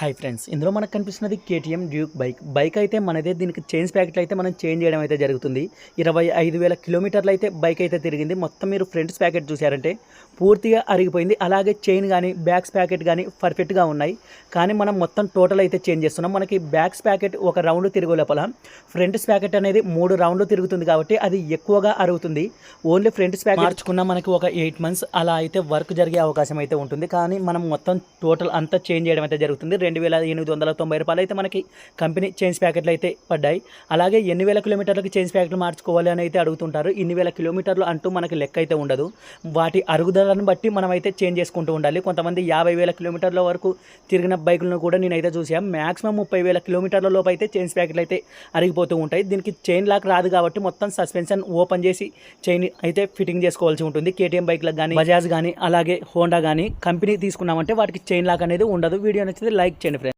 Hi friends ఇందులో మనకు కనిపిస్తున్నది కేటీఎం డ్యూక్ బైక్ బైక్ అయితే మనదే దీనికి చేంజ్ ప్యాకెట్లు అయితే మనం చేంజ్ చేయడం అయితే జరుగుతుంది. ఇరవై ఐదు వేల కిలోమీటర్లు అయితే బైక్ అయితే తిరిగింది. మొత్తం మీరు ఫ్రంట్స్ ప్యాకెట్ చూసారంటే పూర్తిగా అరిగిపోయింది. అలాగే చైన్ కానీ బ్యాక్స్ ప్యాకెట్ కానీ పర్ఫెక్ట్గా ఉన్నాయి. కానీ మనం మొత్తం టోటల్ అయితే చేంజ్ చేస్తున్నాం. మనకి బ్యాక్స్ ప్యాకెట్ ఒక రౌండ్ తిరుగు లోపల ఫ్రంట్స్ ప్యాకెట్ అనేది మూడు రౌండ్లు తిరుగుతుంది కాబట్టి అది ఎక్కువగా అరుగుతుంది. ఓన్లీ ఫ్రంట్స్ ప్యాకెట్ మార్చుకున్న మనకి ఒక ఎయిట్ మంత్స్ అలా అయితే వర్క్ జరిగే అవకాశం అయితే ఉంటుంది. కానీ మనం మొత్తం టోటల్ అంతా చేంజ్ చేయడం అయితే జరుగుతుంది. రెండు వేల ఎనిమిది వందల తొంభై రూపాయలు అయితే మనకి కంపెనీ చేంజ్ ప్యాకెట్లు అయితే పడ్డాయి. అలాగే ఎన్ని వేల కిలోమీటర్లకి చేంజ్ ప్యాకెట్లు మార్చుకోవాలి అని అయితే అడుగుతుంటారు. ఇన్ని వేల కిలోమీటర్లు అంటూ మనకి లెక్క అయితే ఉండదు. వాటి అరుగుదలను బట్టి మనం అయితే చేంజ్ చేసుకుంటూ ఉండాలి. కొంతమంది యాభై వేల కిలోమీటర్ల వరకు తిరిగిన బైకులను కూడా నేనైతే చూసాను మ్యాక్సిమం ముప్పై వేల కిలోమీటర్ల లోపు అయితే ప్యాకెట్లు అయితే అరిగిపోతూ ఉంటాయి. దీనికి చైన్ లాక్ రాదు కాబట్టి మొత్తం సస్పెన్షన్ ఓపెన్ చేసి చైన్ అయితే ఫిట్టింగ్ చేసుకోవాల్సి ఉంటుంది. కేటీఎం బైక్లకు కానీ బజాజ్ కానీ అలాగే హోండా కానీ కంపెనీ తీసుకున్నామంటే వాటికి చైన్ లాక్ అనేది ఉండదు. వీడియో నచ్చితే లైక్ చేయండి ఫ్రెండ్స్